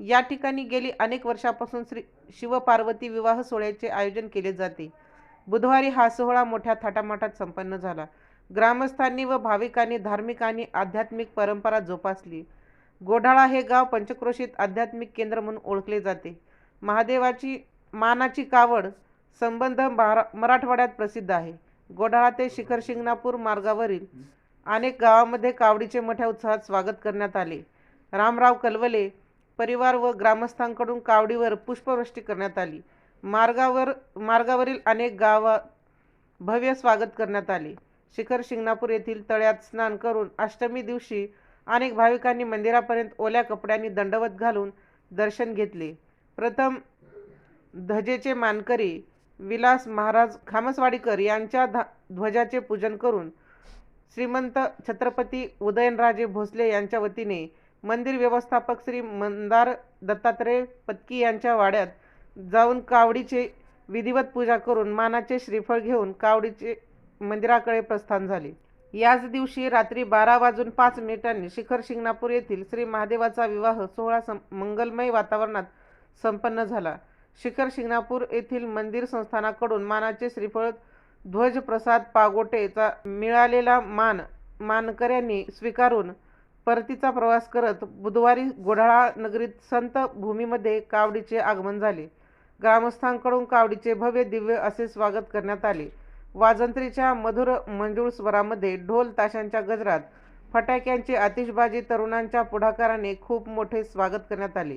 या ठिकाणी गेली अनेक वर्षापासून श्री शिवपार्वती विवाह सोहळ्याचे आयोजन केले जाते. बुधवारी हा सोहळा मोठ्या थाटामाटात संपन्न झाला. ग्रामस्थांनी व भाविकांनी धार्मिक आणि आध्यात्मिक परंपरा जोपासली. गोढाळा हे गाव पंचक्रोशीत आध्यात्मिक केंद्र म्हणून ओळखले जाते. महादेवाची मानाची कावड संबंध महारा मराठवाड्यात प्रसिद्ध आहे. गोढाळा ते शिखर शिंगणापूर मार्गावरील अनेक गावामध्ये कावडीचे मोठ्या उत्साहात स्वागत करण्यात आले. रामराव कलवले परिवार व ग्रामस्थांकडून कावडीवर पुष्पवृष्टी करण्यात आली. मार्गावर मार्गावरील अनेक गावात भव्य स्वागत करण्यात आले. शिखर शिंगणापूर येथील तळ्यात स्नान करून अष्टमी दिवशी अनेक भाविकांनी मंदिरापर्यंत ओल्या कपड्यांनी दंडवत घालून दर्शन घेतले. प्रथम धजेचे मानकरी विलास महाराज खामसवाडीकर यांच्या धा ध्वजाचे पूजन करून श्रीमंत छत्रपती उदयनराजे भोसले यांच्या वतीने मंदिर व्यवस्थापक श्री मंदार दत्तात्रय पत्की यांच्या वाड्यात जाऊन कावडीचे विधिवत पूजा करून मानाचे श्रीफळ घेऊन कावडीचे मंदिराकडे प्रस्थान झाले. याच दिवशी रात्री बारा वाजून पाच मिनिटांनी शिखर शिंगणापूर येथील श्री महादेवाचा विवाह सोहळा सं मंगलमय वातावरणात संपन्न झाला. शिखर शिंगणापूर येथील मंदिर संस्थानाकडून मानाचे श्रीफळ ध्वज प्रसाद पागोटेचा मिळालेला मान मानकऱ्यांनी स्वीकारून परतीचा प्रवास करत बुधवारी गोढाळा नगरीत संत भूमीमध्ये कावडीचे आगमन झाले. ग्रामस्थांकडून कावडीचे भव्य दिव्य असे स्वागत करण्यात आले. वाजंत्रीच्या मधुर मंजूळ स्वरामध्ये ढोल ताशांच्या गजरात फटाक्यांची आतिषबाजी तरुणांच्या पुढाकाराने खूप मोठे स्वागत करण्यात आले.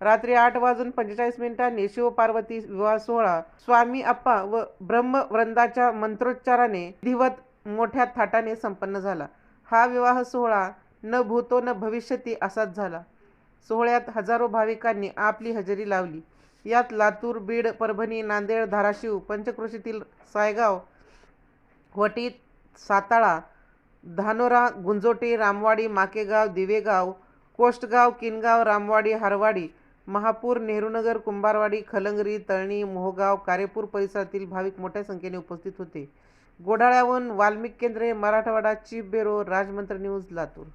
रात्री आठ वाजून पंचेचाळीस मिनिटांनी शिवपार्वती विवाह सोहळा स्वामी अप्पा व ब्रह्मवृंदाच्या मंत्रोच्चाराने दिवत मोठ्या थाटाने संपन्न झाला. हा विवाह सोहळा न भूतो न भविष्यती असाच झाला. सोहळ्यात हजारो भाविकांनी आपली हजेरी लावली. यात लातूर बीड परभणी नांदेड धाराशिव पंचक्रोशीतील सायगाव वटी साताळा धानोरा गुंजोटी रामवाडी माकेगाव दिवेगाव कोष्टगाव किनगाव रामवाडी हारवाडी महापूर नेहरूनगर कुंभारवाडी खलंगरी तळणी मोहगाव कारेपूर परिसरातील भाविक मोठ्या संख्येने उपस्थित होते. गोढाळ्याहून Valmik Kendre Marathwada chief bureau Rajmantra news Latur.